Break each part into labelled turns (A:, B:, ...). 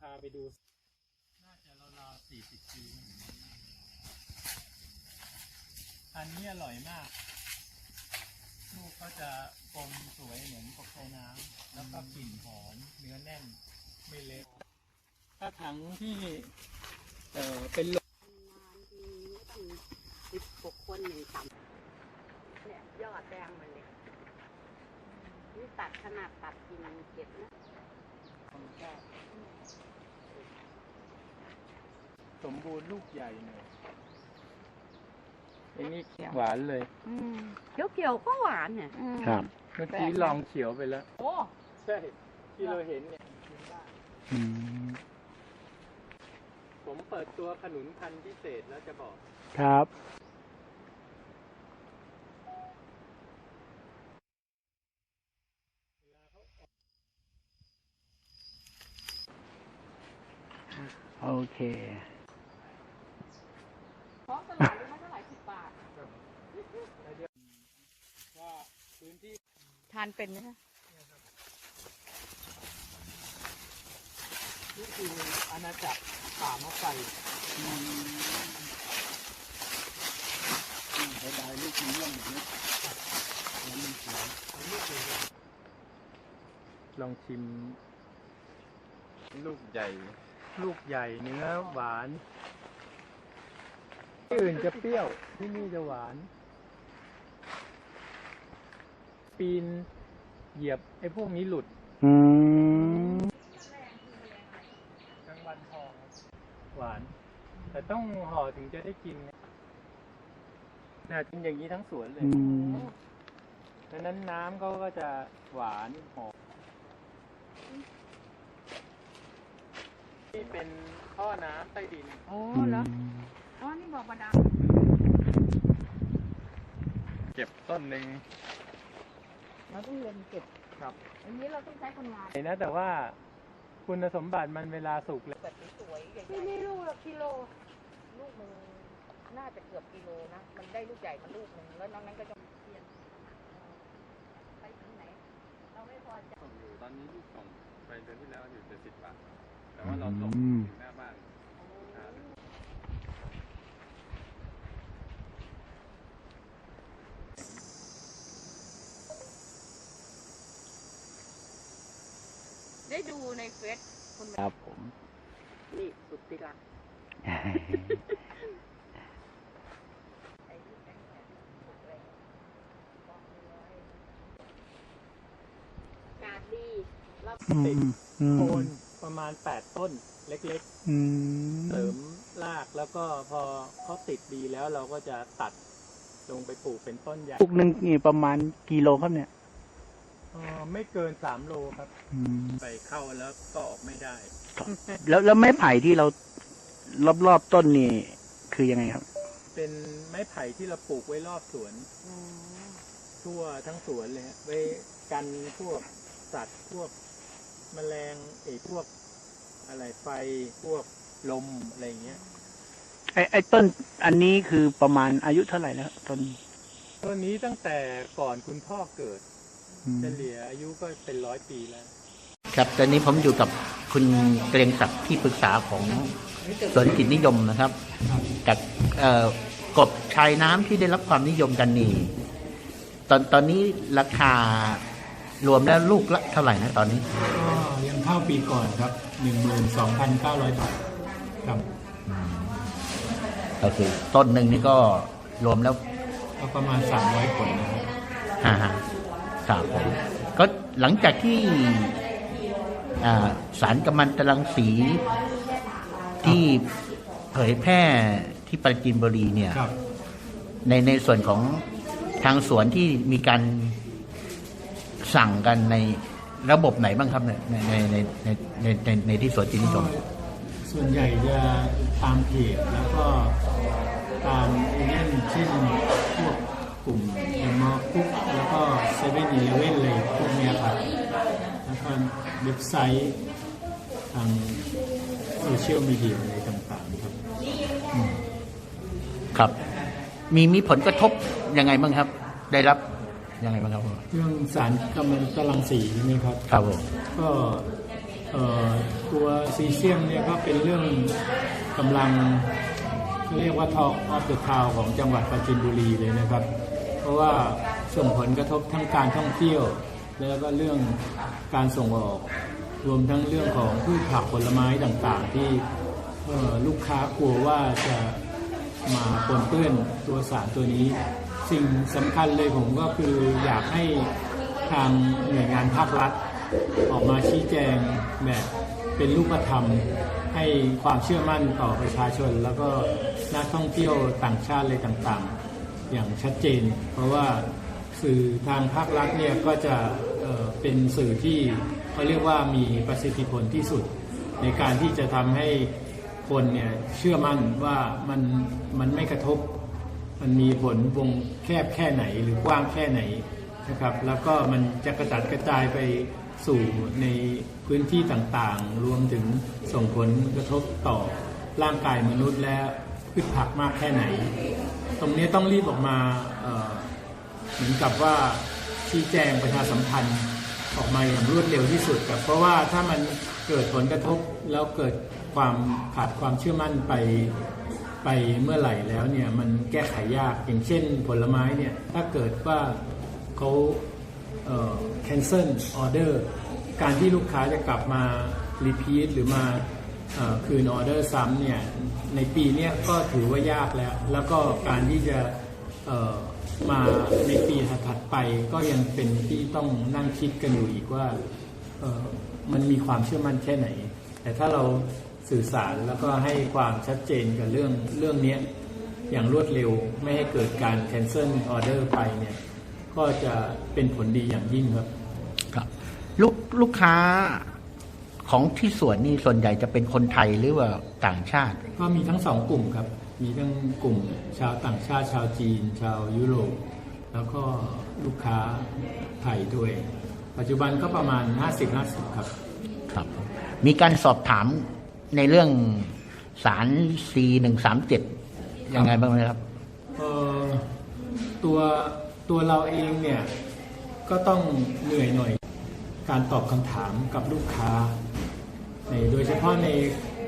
A: พาไปดู น่าจะราวๆสี่สิบปีอันนี้อร่อยมาก ลูกก็จะกลมสวยเหมือนปกไชน้ำแล้วก็กลิ่นหอมเนื้อแน่น ไม่เละถ้าถังที่เอ่อเป็นโล
B: นานทีนี้ต้องสิบหกคนหนึ่งต่ำเนี่ยยอดแดงมันเลยนี่ตัดขนาดตัดกินเก็บนะ
A: สมบูรณ์ ลูกใหญ่หน่อยอันนี้หวานเลย
B: เขียวเขียวๆก็หวานเนี่ย
C: ครับ
A: เมื่อกี้ลองเขียวไปแล้ว
B: โอ้
A: ใช่ ที่เราเห็นเนี่ย
C: อืม
A: ผมเปิดตัวขนุนพันธุ์พิเศษแล้วจะบอก
C: ครับ โอเค
B: ท้องตลาดรู้ไหมเท่าไหร่ สิบบาท
A: ว่าพื้นที่
B: ทานเป็นไหมคะ
A: นี่คืออาณาจักรป่ามะไฟ
C: เสียดายลูกนี้อย่างนี้แล้วมันสวย
A: ลองชิม ลูกใหญ่ ลูกใหญ่เนื้อหวาน ที่อื่นจะเปรี้ยว ที่นี่จะหวาน ปีนเหยียบไอ้พวกนี้หลุด
C: อืม
A: กลางวันทองหวาน แต่ต้องห่อถึงจะได้กินนะน่ากินอย่างนี้ทั้งสวนเลย
C: อืม
A: ดังนั้นน้ำเขาก็จะหวานหอมนี่เป็นท่อน้ำใต้ดิน
B: โอ้เหรอ อ๋อ นี่บอกบาดาล
A: เก็บต้นหนึ่ง
B: เราต้องเรียนเก็บ
A: ครับ
B: อันนี้เราต้องใช้คนงาน
A: นะ แต่ว่าคุณสมบัติมันเวลาสุกแล้ว
B: แบบสวยๆใหญ่ๆนี่ลูกละกิโล ลูกหนึ่งน่าจะเกือบกิโลนะ มันได้ลูกใหญ่มาลูกหนึ่งแล้วน้องนั้นก็จะเปลี่ยนไปถึงไหน เราไม่พอใจ
D: ส่งอยู่ตอนนี้ส่งไปเดือนที่แล้วอยู่เจ็ดสิบบาท แต่ว่าเราส่ง
C: อืม
D: ถึงหน้าบ้าน
B: ด้ดูในเฟซคน
C: ครับผม
B: นี่สุดที่รักกาดดีเรา
C: อืมอืม
A: โคนประมาณแปดต้นเล็ก
C: อื
A: ๆเสริ
C: ม
A: มรากแล้วก็พอเขาติดดีแล้วเราก็จะตัดลงไปปลูกเป็นต้นใหญ่
C: ลูกหนึ่งนี่ประมาณกิโลครับเนี่ย
A: เอ่อไม่เกินสามโลครับ
C: อืม
A: ไปเข้าแล้วก็ออกไม่ได้
C: แล้วแล้วไม้ไผ่ที่เรารอบๆต้นนี่คือยังไงครับ
A: เป็นไม้ไผ่ที่เราปลูกไว้รอบสวนทั่วทั้งสวนเลยฮะไว้กันพวกสัตว์พวกแมลงไอ้พวกอะไรไฟพวกลมอะไรอย่างเงี้ย
C: ไอ้ไอ้ต้นอันนี้คือประมาณอายุเท่าไหร่แล้วต้น
A: ต้นนี้ตั้งแต่ก่อนคุณพ่อเกิด
C: อืม
A: เฉลี่ยอายุก็เป็นร้อยปีแล้ว
E: ครับ ตอนนี้ผมอยู่กับคุณเกรียงศักดิ์ที่ปรึกษาของสวนจิตนิยมนะครับจากเอ่อกบชายน้ำที่ได้รับความนิยมกันนี่ตอนตอนนี้ราคารวมแล้วลูกละเท่าไหร่นะตอนนี้
F: ก็ยังเท่าปีก่อนครับ12,900บาทครับ
E: ก็คือต้นหนึ่งนี่ก็รวมแล้ว
F: ก็ประมาณ300ผลนะครับ
E: ฮ่าฮะ ครับผมก็หลังจากที่อ่าสารกัมมันตรังสีที่เผยแพร่ที่ปราจีนบุรีเนี่ย
F: ครับ
E: ในในส่วนของทางสวนที่มีการสั่งกันในระบบไหนบ้างครับในในในในในในในที่สวนจิตนิยม
F: ส่วนใหญ่จะตามเพจแล้วก็ตามเอเย่นเช่นพวก กลุ่มเอ็มอคุกแล้วก็เซเว่นอีเลเว่นเลยพวกเนี้ยครับแล้วก็เว็บไซต์ทางโซเชียลมีเดียอะไรต่างๆครับ
E: ครับ มีมีผลกระทบยังไงบ้างครับ ได้รับยังไงบ้างครับ
F: เรื่องสารกัมมันตรังสีใช่ไหมครับ
E: ครับผม
F: ก็
A: เอ่อตัวซีเซียมเนี่ยก็เป็นเรื่องกำลังเรียกว่า Talk of the Town ของจังหวัดปราจีนบุรีเลยนะครับ เพราะว่าส่งผลกระทบทั้งการท่องเที่ยว แล้วก็เรื่องการส่งออก รวมทั้งเรื่องของพืชผักผลไม้ต่างๆ ที่ลูกค้ากลัวว่าจะมาปนเปื้อนตัวสารตัวนี้ สิ่งสำคัญเลยผมก็คืออยากให้ทางหน่วยงานภาครัฐ ออกมาชี้แจงแบบเป็นรูปธรรม ให้ความเชื่อมั่นต่อประชาชน แล้วก็นักท่องเที่ยวต่างชาติเลยต่างๆ อย่างชัดเจน เพราะว่าสื่อทางภาครัฐเนี่ยก็จะเเป็นสื่อที่เขาเรียกว่ามีประสิทธิผลที่สุด ในการที่จะทำให้คนเนี่ยเชื่อมั่นว่ามันมันไม่กระทบ มันมีผลวงแคบแค่ไหนหรือกว้างแค่ไหนนะครับ แล้วก็มันจะกระจัดกระจายไปสู่ในพื้นที่ต่างๆ รวมถึงส่งผลกระทบต่อร่างกายมนุษย์และพืชผักมากแค่ไหน ตรงนี้ต้องรีบออกมาเหมือนกับว่าชี้แจงประชาสัมพันธ์ออกมาอย่างรวดเร็วที่สุดครับเพราะว่าถ้ามันเกิดผลกระทบแล้วเกิดความขาดความเชื่อมั่นไปไปเมื่อไหร่แล้วเนี่ยมันแก้ไขยากอย่างเช่นผลไม้เนี่ยถ้าเกิดว่าเขาเ cancel order การที่ลูกค้าจะกลับมา repeat หรือมา คืนออเดอร์ซ้ำเนี่ยในปีเนี้ยก็ถือว่ายากแล้ว แล้วก็การที่จะมาในปีถัดไปก็ยังเป็นที่ต้องนั่งคิดกันอยู่อีกว่ามันมีความเชื่อมั่นแค่ไหน แต่ถ้าเราสื่อสารแล้วก็ให้ความชัดเจนกับเรื่องเรื่องนี้อย่างรวดเร็วไม่ให้เกิดการ cancel order ไปเนี่ยก็จะเป็นผลดีอย่างยิ่งครับ
E: ครับ ลูกลูกค้า ของที่สวนนี่ส่วนใหญ่จะเป็นคนไทยหรือว่าต่างชาติ
A: ก็มีทั้งสองกลุ่มครับ มีทั้งกลุ่มชาวต่างชาติชาวจีน ชาวยุโรป แล้วก็ลูกค้าไทยด้วย ปัจจุบันก็ประมาณ 50-50 ครับ
E: ครับ มีการสอบถามในเรื่องสาร C หนึ่งสามเจ็ดยังไงบ้างไหมครับ
A: เอ่อตัวตัวเราเองเนี่ย ก็ต้องเหนื่อยหน่อย การตอบคำถามกับลูกค้า ในโดยเฉพาะใน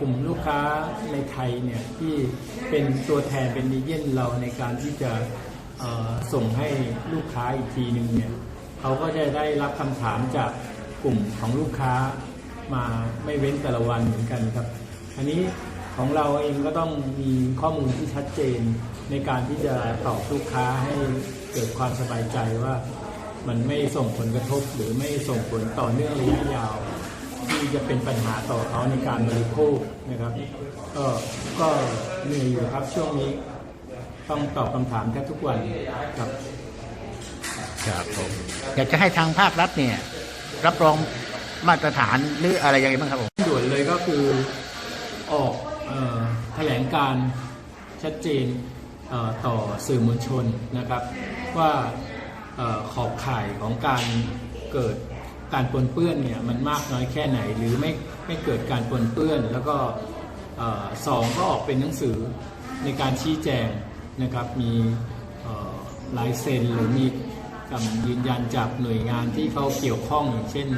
A: กลุ่มลูกค้าในไทยเนี่ยที่เป็นตัวแทนเป็นเอเย่นเราในการที่จะส่งให้ลูกค้าอีกทีหนึ่งเนี่ยเขาก็จะได้รับคำถามจากกลุ่มของลูกค้ามาไม่เว้นแต่ละวันเหมือนกันครับ อันนี้ของเราเองก็ต้องมีข้อมูลที่ชัดเจนในการที่จะตอบลูกค้าให้เกิดความสบายใจว่ามันไม่ส่งผลกระทบหรือไม่ส่งผลต่อเนื่องระยะยาว ที่จะเป็นปัญหาต่อเขาในการบริโภคนะครับ ก็ก็เหนื่อยอยู่ครับช่วงนี้ต้องตอบคำถามแทบทุกวันครับ
E: ครับผมอยากจะให้ทางภาครัฐเนี่ย รับรองมาตรฐานหรืออะไรยังไงบ้างครับผม
A: ด่วนเลยก็คือออกเออแถลงการชัดเจนเออต่อสื่อมวลชนนะครับ ว่าเออขอบข่ายของการเกิด การปนเปื้อนเนี่ยมันมากน้อยแค่ไหนหรือไม่ไม่เกิดการปนเปื้อน แล้วก็สองก็ออกเป็นหนังสือในการชี้แจงนะครับมีลายเซ็นหรือมีคำยืนยันจากหน่วยงานที่เขาเกี่ยวข้องอย่างเช่น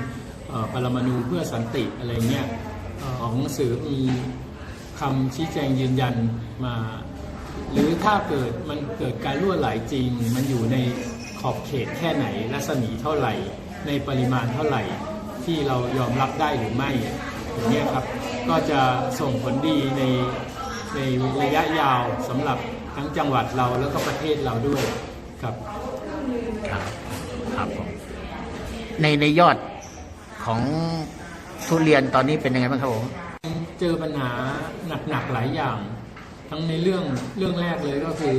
A: ปรมาณูเพื่อสันติอะไรเงี้ยเอ่อออกหนังสือมีคำชี้แจงยืนยันมา หรือถ้าเกิดมันเกิดการรั่วไหลจริง มันอยู่ในขอบเขตแค่ไหนรัศมีเท่าไหร่ ในปริมาณเท่าไหร่ที่เรายอมรับได้หรือไม่อย่างนี้ยครับก็จะส่งผลดีในในระยะยาวสำหรับทั้งจังหวัดเราแล้วก็ประเทศเราด้วยครับ
E: ครับครับผมในในยอดของทุเรียนตอนนี้เป็นยังไงบ้างครับผม
A: เจอปัญหาหนักๆหลายอย่าง ทั้งในเรื่องเรื่องแรกเลยก็คือ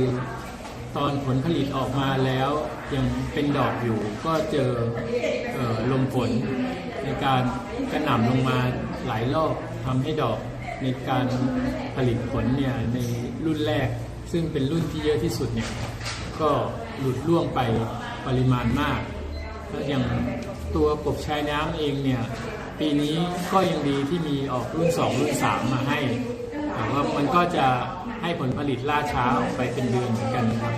A: ตอนผลผลิตออกมาแล้วยังเป็นดอกอยู่ก็เจอเออลมฝนในการกระหน่ำลงมาหลายรอบทำให้ดอกในการผลิตผลเนี่ยในรุ่นแรก ซึ่งเป็นรุ่นที่เยอะที่สุดเนี่ยก็หลุดล่วงไปปริมาณมากแล้วอย่างตัวกบชายน้ำเองเนี่ยปีนี้ก็ยังดีที่มีออกรุ่น 2 รุ่น 3 มาให้ แต่ว่ามันก็จะให้ผลผลิตล่าช้าออกไปเป็นเดือนเหมือนกันนะครับ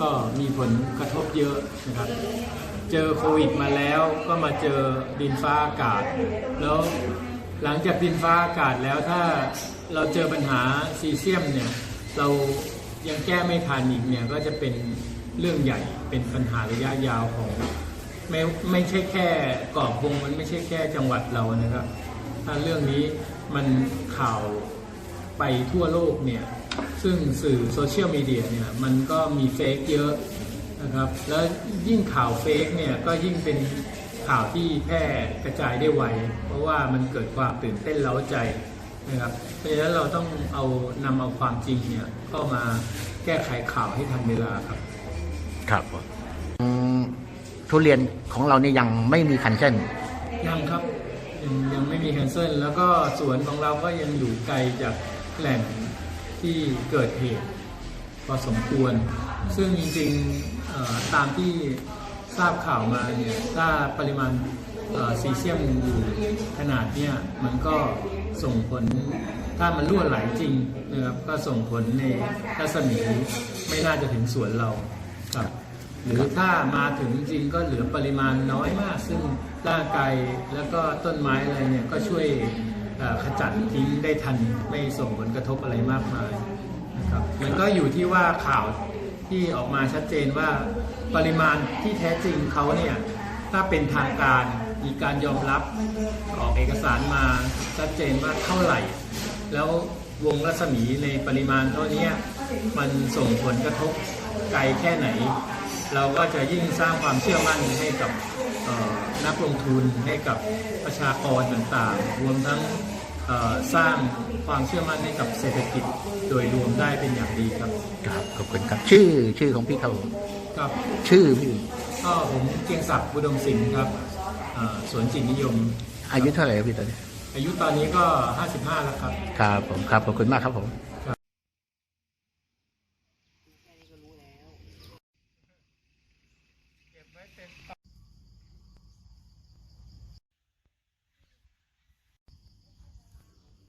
A: ก็มีผลกระทบเยอะนะครับ เจอโควิดมาแล้วก็มาเจอดินฟ้าอากาศ แล้วหลังจากดินฟ้าอากาศแล้วถ้าเราเจอปัญหาซีเซียมเนี่ยเรายังแก้ไม่ทันอีกเนี่ยก็จะเป็นเรื่องใหญ่เป็นปัญหาระยะยาวของไม่ไม่ใช่แค่เกาะพงมันไม่ใช่แค่จังหวัดเรานะครับถ้าเรื่องนี้มันข่าว ไปทั่วโลกเนี่ย ซึ่งสื่อโซเชียลมีเดียเนี่ย มันก็มีเฟกเยอะนะครับ แล้วยิ่งข่าวเฟกเนี่ย ก็ยิ่งเป็นข่าวที่แพร่กระจายได้ไว เพราะว่ามันเกิดความตื่นเต้นเล้าใจนะครับ เพราะฉะนั้นเราต้องเอานำเอาความจริงเนี่ยเข้ามาแก้ไขข่าวให้ทันเวลาครับ
E: ครับผมอืมทุเรียนของเรานี่ยังไม่มีคันเส้น
A: ยังครับยังยังไม่มีแคนเซิลแล้วก็สวนของเราก็ยังอยู่ไกลจาก แหล่งที่เกิดเหตุพอสมควร ซึ่งจริงๆตามที่ทราบข่าวมาเนี่ยถ้าปริมาณซีเซียมอยู่ขนาดเนี่ยมันก็ส่งผลถ้ามันรั่วไหลจริงนะครับก็ส่งผลในรัศมีไม่น่าจะถึงสวนเราครับหรือถ้ามาถึงจริงก็เหลือปริมาณน้อยมาก ซึ่งร่างกายแล้วก็ต้นไม้อะไรเนี่ยก็ช่วย ขจัดทิ้งได้ทันไม่ส่งผลกระทบอะไรมากมายนะครับมันก็อยู่ที่ว่าข่าวที่ออกมาชัดเจนว่าปริมาณที่แท้จริงเขาเนี่ยถ้าเป็นทางการมีการยอมรับออกเอกสารมาชัดเจนว่าเท่าไหร่ แล้ววงรัศมีในปริมาณเท่านี้มันส่งผลกระทบไกลแค่ไหน เราก็จะยิ่งสร้างความเชื่อมั่นให้กับ นักลงทุนให้กับประชากรต่างๆ รวมทั้งเอ่อสร้างความเชื่อมั่นให้กับเศรษฐกิจโดยรวมได้เป็นอย่างดีครับ
E: ครับขอบคุณครับชื่อชื่อของพี่เขา
A: ครับ
E: ชื่อพี่
A: ก็ผมเกียงศักดิ์บุดมสินครับเอ่อสวนจิตนิยม
E: อายุเท่าไหร่ครับพี่ตอนนี้
A: อายุตอนนี้ก็ 55 แล้วครับ
E: ครับผมครับขอบคุณมากครับผม